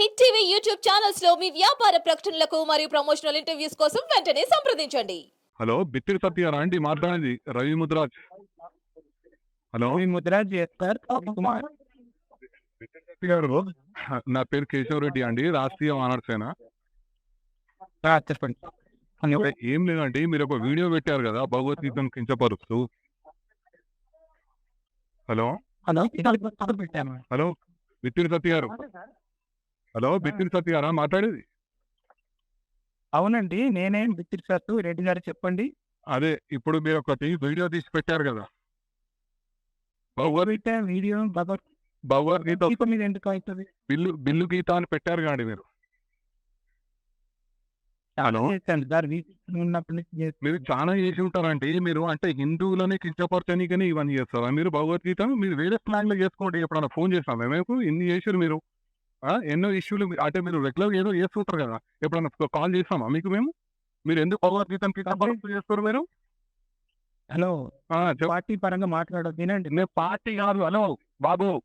Hit TV YouTube ఛానల్స్లో మీ వ్యాపార ప్రకటనలకు మరియు ప్రమోషనల్ ఇంటర్వ్యూస్ కోసం వెంటనే సంప్రదించండి. హలో బిత్తిరి సత్యారా అండి మాట్లాడేది రవి ముద్రాజ్. హలో. ముద్రాజ్ కుమార్. గారు నా పేరు కేశవ్ రెడ్డి అండి రాష్ట్రీయ వానర్ సేన. ఆ, చెప్పండి. ఏం లేదండి మీరు ఒక వీడియో పెట్టారు కదా భగవద్గీతను కించపరుస్తూ. హలో. హలో ఇక్కడ పెట్టాను. హలో బిత్తిరి సత్య గారు. హలో బిత్తిరి సత్య గారా మాట్లాడేది? అవునండి నేనే బిత్తిరి సత్తు రెడ్డి గారు చెప్పండి. అదే ఇప్పుడు మీరు ఒకటి వీడియో తీసి పెట్టారు కదా. భగవద్ వీడియో భగవత్ భగవద్గీత గీత మీద ఎందుకు అవుతుంది? బిల్లు బిల్లు గీత అని పెట్టారు కాండి మీరు. హలో. మీరు చాలా చేసి ఉంటారంటే మీరు అంటే హిందువులని కించపరచనీకని ఇవన్నీ చేస్తారా? మీరు భగవద్గీత మీరు వేరే స్లాంగ్లో చేసుకోండి ఎప్పుడన్నా ఫోన్ చేస్తాం మేము ఇన్ని చేసారు మీరు? ఎన్నో ఇష్యూలు అంటే మీరు రెగ్యులర్ ఏదో చేస్తుంటారు కదా? ఎప్పుడన్నా కాల్ చేస్తామా మీకు మేము? మీరు ఎందుకు భగవద్గీతను కించపరుస్తూ చేస్తారు మీరు? హలో. పార్టీ పరంగా మాట్లాడదు వినండి. నేను పార్టీ కాదు హలో బాబు.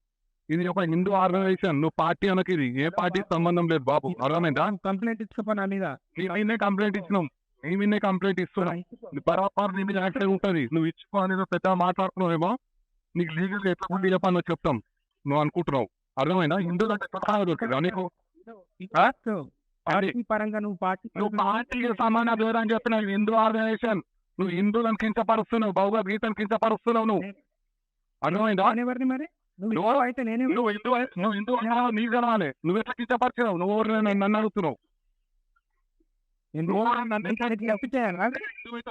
ఇది ఒక హిందూ ఆర్గనైజేషన్ నువ్వు పార్టీ అనకి ఇది. ఏ పార్టీకి సంబంధం లేదు బాబు. అర్థమైందా? కంప్లైంట్ ఇచ్చుకోపని మీద. నీ అయినే కంప్లైంట్ ఇచ్చినాం. నీ మీదే కంప్లైంట్ ఇస్తున్నాం. బరాబర్ నీ మీద యాక్టివ్ ఉంటుంది. నువ్వు ఇచ్చుకో అనేది పెద్ద మాట్లాడుతున్నావేమో? నీకు లీగల్ ఎట్లా ఉండి చెప్పాలో చెప్తాం. నువ్వు అనుకుంటున్నావు. అర్థమైనా హిందువులు అంటే కొత్తగా దొరికిందా నీకు ఆ? పార్టీ పరంగా నువ్వు పార్టీ నువ్వు పార్టీకి సమాన దూరం అని చెప్పిన హిందూ ఆర్గనైజేషన్ నువ్వు హిందువులను కించపరుస్తున్నావు భగవద్గీతను కించపరుస్తున్నావు నువ్వు. అర్థమైందా? ఎవరిని మరి? నువ్వు అయితే నేనే నువ్వు హిందూ నువ్వు హిందూ నీ జనాలే. నువ్వు ఎట్లా కించపరిచినావు? నువ్వు ఎవరు నన్ను అడుగుతున్నావు? ఎందుకు? నువ్వు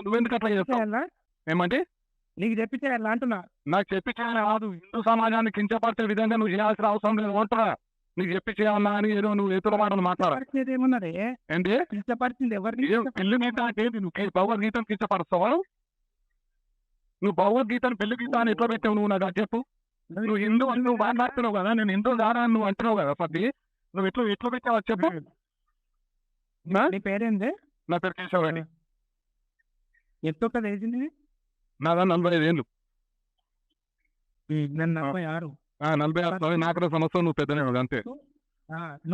నువ్వెందుకు అట్లా చేస్తావు? ఏమంటే? నీకు చెప్పిచేయాలా అంటున్నా. నాకు చెప్పి చేయాలి కాదు హిందూ సమాజాన్ని కించపరిచే విధంగా నువ్వు చేయాల్సిన అవసరం లేదు. అంటున్నా నీకు చెప్పి చేయాలన్నా అని ఏదో నువ్వు ఎదురు మాటలు మాట్లాడాలి. ఏమన్నది? ఏంటి? ఇష్టపరిచింది ఎవరిని పెళ్ళి గీత అంటే? నువ్వు. భగవద్గీతను కించపరుస్తావా? నువ్వు భగవద్గీతను పెళ్ళి గీత అని ఎట్లా పెట్టావు నువ్వు నాకు చెప్పు. నువ్వు హిందూ అని నువ్వు మాట్లాడుతున్నావు కదా. నేను హిందూ దారా అని నువ్వు అంటున్నావు కదా పది నువ్వు ఎట్లా ఎట్లా పెట్టావు చెప్పు. నా? పేరేంది? నా పేరు కేశవ్ రెడ్డి ఎంత వేసింది నాదా నలభై ఐదు ఏళ్ళు. నేను నలభై ఆరు. నలభై ఆరు. నాలుగు సంవత్సరం నువ్వు పెద్దనే అంతే.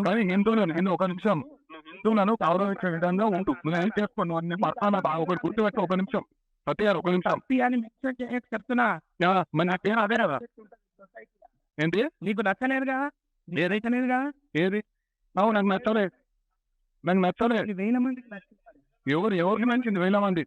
కానీ హిందువులను హిందూ ఒక నిమిషం? హిందువులను గౌరవించే విధంగా ఉంటు నువ్వేం చేసుకో నువ్వు అన్ని పడతానా ఒకటి గుర్తుపెట్టు ఒక నిమిషం. సత్యారు ఒక నిమిషం. చెప్తున్నా. అదే కదా. ఏంటి? నీకు నచ్చలేదుగా? నీకు ఏది? నచ్చలేదుగా ఏది? అవు నాకు నచ్చలే. నాకు నచ్చలే. ఇది వేల మందికి నచ్చింది. ఎవరు ఎవరికి మంచింది వేల మంది?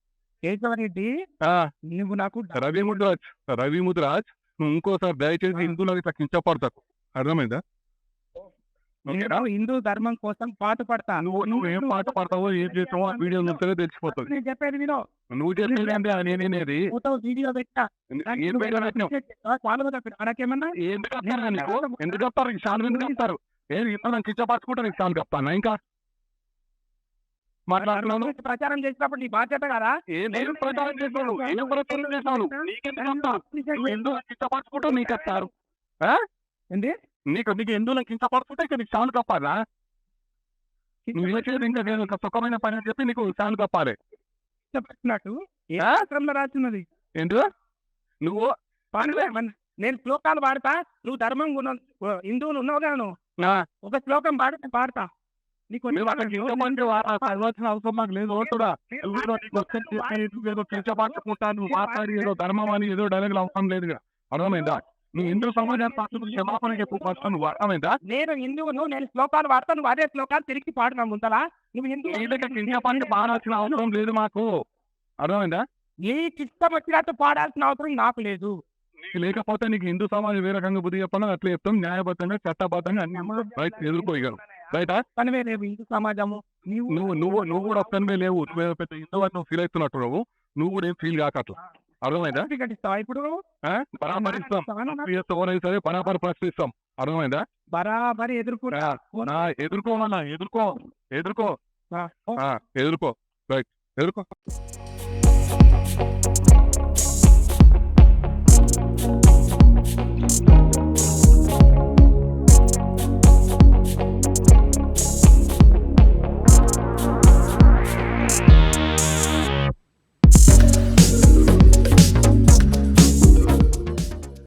కేశవరెడ్డి నువ్వు నాకు రవి ముద్రాజ్. రవి ముద్రాజ్ నువ్వు ఇంకోసారి దయచేసి ఆ. హిందువులకు ఇట్లా కించపడతాకు అర్థమైందా? నేను హిందూ ధర్మం కోసం పాటు పడతా. నువ్వు నువ్వు ఏం పాట పడతావో ఏం చేస్తావో ఆ వీడియో చూస్తేనే తెలిసిపోతుంది. నేను చెప్పేది వినో. నువ్వు చెప్పేది అంటే నేనేది? వీడియో పెట్టా. మనకేమన్నా ఎందుకు వస్తారు ఈ శాలు ఎందుకు వస్తారు ఏం ఇంత నాకు కించపరచుకుంటా నీకు శాలు చెప్తాను ఇంకా? ప్రచారం చేసినప్పుడు నీ బాధ్యత కదా? నేను ప్రచారం చేస్తాను ఏం ప్రచారం చేస్తాను నీకెందుకు ఎందుకు కించపరచుకుంటా నీకు వస్తారు ఏంది? నీకు నీకు ఎందుకు కించపరచుకుంటే ఇక నీకు శాలు కప్పాలా? నువ్వు ఇంకా నేను సుఖమైన పని అని చెప్పి నీకు శాలు కప్పాలి? శాస్త్రంలో రాసినది? ఏంటి? నువ్వు? నేను శ్లోకాలు పాడతా. నువ్వు ధర్మం హిందువులు ఉన్నావు కదా నువ్వు ఒక శ్లోకం పాడితే పాడతా. అవసరం మాకు లేదు మాట్లాడి ఏదో ధర్మం అని ఏదో డైలాగులు అవసరం లేదు. అర్థమైందా? నువ్వు హిందూ సమాజాన్ని క్షమాపణ చెప్పు ఫస్ట్ నువ్వు అర్థమైందా? నేను హిందువును నేను శ్లోకాలు నువ్వు అదే శ్లోకాలు తిరిగి పాడినా ముందలా? నువ్వు హిందూ కించపరిచి పాడాల్సిన అవసరం లేదు మాకు. అర్థమైందా? నీకు ఇష్టం వచ్చినట్టు పాడాల్సిన అవసరం నాకు లేదు. లేకపోతే నీకు హిందూ సమాజం ఏ రకంగా బుద్ధి చెప్పాలో అట్లా చెప్తాం. న్యాయబద్ధంగా చట్టబద్ధంగా అన్ని ఎదుర్కోగలం. రైట్ ఒక్కనివే లేవు నువ్వు నువ్వు నువ్వు కూడా ఒక్కనివే లేవు. నువ్వు పెద్ద హిందూ నువ్వు ఫీల్ అవుతున్నట్టు నువ్వు నువ్వు కూడా ఏం ఫీల్ కాక అట్లా. అర్థమైందా? ఇస్తావా ఇప్పుడు? పరామర్శిస్తాం సరే పరాపర ప్రశ్నిస్తాం అర్థమైందా? బరాబరి ఎదుర్కో. ఎదుర్కోవాలన్నా ఎదుర్కో ఎదుర్కో ఎదుర్కో. రైట్ ఎదుర్కో.